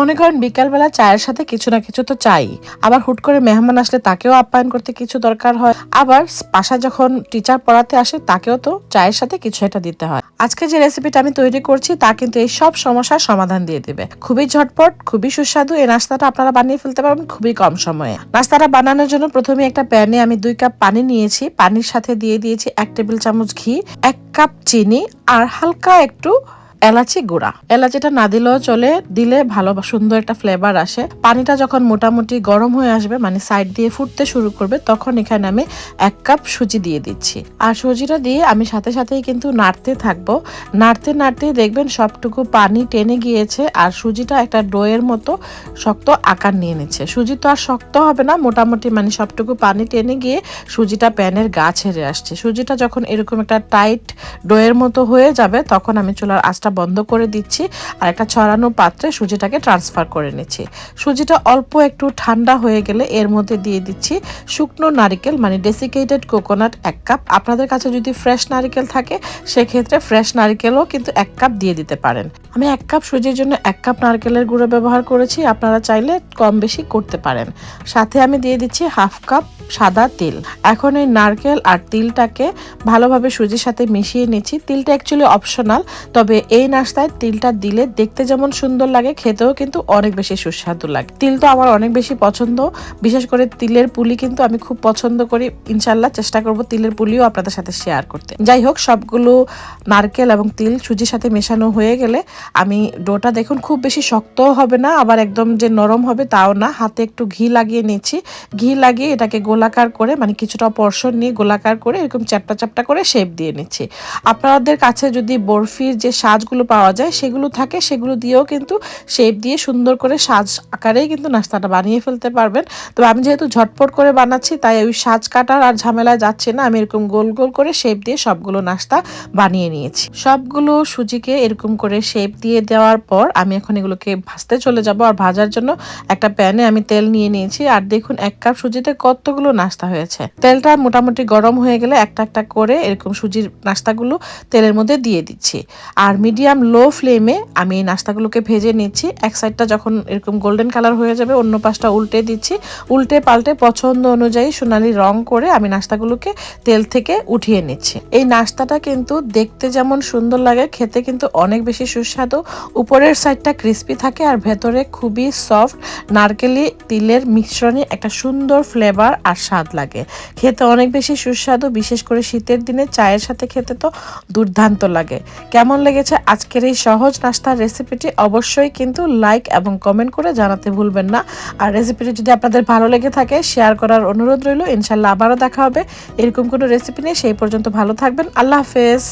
মনে করেন বিকালবেলা চায়ের সাথে কিছু না কিছু তো চাই। আবার হুট করে মেহমান আসলে তাকেও আপ্যায়ন করতে কিছু দরকার হয়। আবার পাশা যখন টিচার পড়াতে আসে, তাকেও তো চায়ের সাথে কিছু একটা দিতে হয়। আজকে যে রেসিপিটা আমি তৈরি করছি, তা কিন্তু এই সব সমস্যার সমাধান দিয়ে দেবে। খুবই ঝটপট, খুবই সুস্বাদু, এই নাস্তাটা আপনারা বানিয়ে ফেলতে পারবেন খুবই কম সময়ে। নাস্তাটা বানানোর জন্য প্রথমে একটা প্যানে আমি দুই কাপ পানি নিয়েছি। পানির সাথে দিয়ে দিয়েছি এক টেবিল চামচ ঘি, এক কাপ চিনি, আর হালকা একটু এলাচি গুঁড়া। এলাচিটা না দিলেও চলে, দিলে ভালো সুন্দর একটা ফ্লেভার আসে। পানিটা যখন মোটামুটি গরম হয়ে আসবে মানে সাইড দিয়ে ফুটতে শুরু করবে, তখন এখানে আমি এক কাপ সুজি দিয়ে দিচ্ছি। আর সুজিটা দিয়ে আমি সাথে সাথেই কিন্তু নাড়তে থাকব। নাড়তে নাড়তে দেখবেন সবটুকু পানি টেনে গিয়েছে, আর সুজিটা একটা ডোয়ের মতো শক্ত আকার নিয়ে নিচ্ছে। সুজি তো আর শক্ত হবে না, মোটামুটি মানে সবটুকু পানি টেনে গিয়ে সুজিটা প্যানের গা ছেড়ে আসছে। সুজিটা যখন এরকম একটা টাইট ডোয়ের মতো হয়ে যাবে, তখন আমি চুলার আঁচটা বন্ধ করে দিচ্ছি আর একটা ছড়ানো পাত্রে সুজিটাকে ট্রান্সফার করে নিচ্ছি। সুজিটা অল্প একটু ঠান্ডা হয়ে গেলে এর মধ্যে দিয়ে দিচ্ছি শুকনো নারিকেল মানে ডেসিকেটেড কোকোনাট এক কাপ আপনাদের কাছে যদি ফ্রেশ নারিকেল থাকে, সেক্ষেত্রে ফ্রেশ নারিকেলও কিন্তু এক কাপ দিয়ে দিতে পারেন। আমি এক কাপ সুজির জন্য এক কাপ নারকেলের গুঁড়ো ব্যবহার করেছি, আপনারা চাইলে কম বেশি করতে পারেন। সাথে আমি দিয়ে দিচ্ছি হাফ কাপ সাদা তিল। এখন এই নারকেল আর তিলটাকে ভালোভাবে সুজির সাথে মিশিয়ে নিচ্ছি। তিলটা অ্যাকচুয়ালি অপশনাল তবে এই নাস্তায় তিলটা দিলে দেখতে যেমন সুন্দর লাগে, খেতেও কিন্তু অনেক বেশি সুস্বাদু লাগে। তিল তো আমার অনেক বেশি পছন্দ। বিশেষ করে তিলের পুলি কিন্তু আমি খুব পছন্দ করি। ইনশাল্লাহ চেষ্টা করব তিলের পুলিও আপনাদের সাথে শেয়ার করতে। যাই হোক, সবগুলো নারকেল এবং তিল সুজির সাথে মেশানো হয়ে গেলে আমি ডোটা দেখুন খুব বেশি শক্তও হবে না, আবার একদম যে নরম হবে তাও না। হাতে একটু ঘি লাগিয়ে নিচ্ছি। ঘি লাগিয়ে এটাকে গোলাকার করে মানে কিছুটা পর্ষণ নিয়ে গোলাকার করে এরকম চ্যাপটা চ্যাপটা করে শেপ দিয়ে নিচ্ছি। আপনাদের কাছে যদি বরফির যে সাজগুলো পাওয়া যায়, সেগুলো থাকে, সেগুলো দিয়েও কিন্তু শেপ দিয়ে সুন্দর করে সাজ আকারেই কিন্তু নাস্তাটা বানিয়ে ফেলতে পারবেন। তবে আমি যেহেতু ঝটপট করে বানাচ্ছি, তাই ওই সাজ কাটার আর ঝামেলায় যাচ্ছে না। আমি এরকম গোল গোল করে শেপ দিয়ে সবগুলো নাস্তা বানিয়ে নিয়েছি। সবগুলো সুজিকে এরকম করে শেপ দিয়ে দেওয়ার পর আমি এখন এগুলোকে ভাজতে চলে যাব। আর ভাজার জন্য একটা প্যানে আমি তেল নিয়ে নিয়েছি। আর দেখুন, এক কাপ সুজিতে কতগুলো নাস্তা হয়েছে। তেলটা মোটামুটি গরম হয়ে গেলে একটা একটা করে এরকম সুজির নাস্তাগুলো তেলের মধ্যে দিয়ে দিচ্ছি। আর মিডিয়াম লো ফ্লেমে আমি এই নাস্তাগুলোকে ভেজে নিচ্ছি। এক সাইডটা যখন এরকম গোল্ডেন কালার হয়ে যাবে, অন্য পাশটা উল্টে দিচ্ছি। উল্টে পাল্টে পছন্দ অনুযায়ী সোনালি রং করে আমি নাস্তাগুলোকে তেল থেকে উঠিয়ে নিচ্ছি। এই নাস্তাটা কিন্তু দেখতে যেমন সুন্দর লাগে, খেতে কিন্তু অনেক বেশি সুস্বাদু। উপরের সাইডটা ক্রিস্পি থাকে আর ভেতরে খুবই সফট নারকেলি তিলের মিশ্রণে একটা সুন্দর ফ্লেভার আর স্বাদ লাগে। খেতে অনেক বেশি সুস্বাদু, বিশেষ করে শীতের দিনে চায়ের সাথে খেতে তো দুর্দান্ত লাগে। কেমন লেগেছে আজকের এই সহজ নাস্তার রেসিপিটি অবশ্যই কিন্তু লাইক এবং কমেন্ট করে জানাতে ভুলবেন না। আর রেসিপিটি যদি আপনাদের ভালো লেগে থাকে শেয়ার করার অনুরোধ রইল। ইনশাল্লাহ আবারও দেখা হবে। এরকম কোনো রেসিপি নিয়ে সেই পর্যন্ত ভালো থাকবেন। আল্লাহ হাফেজ।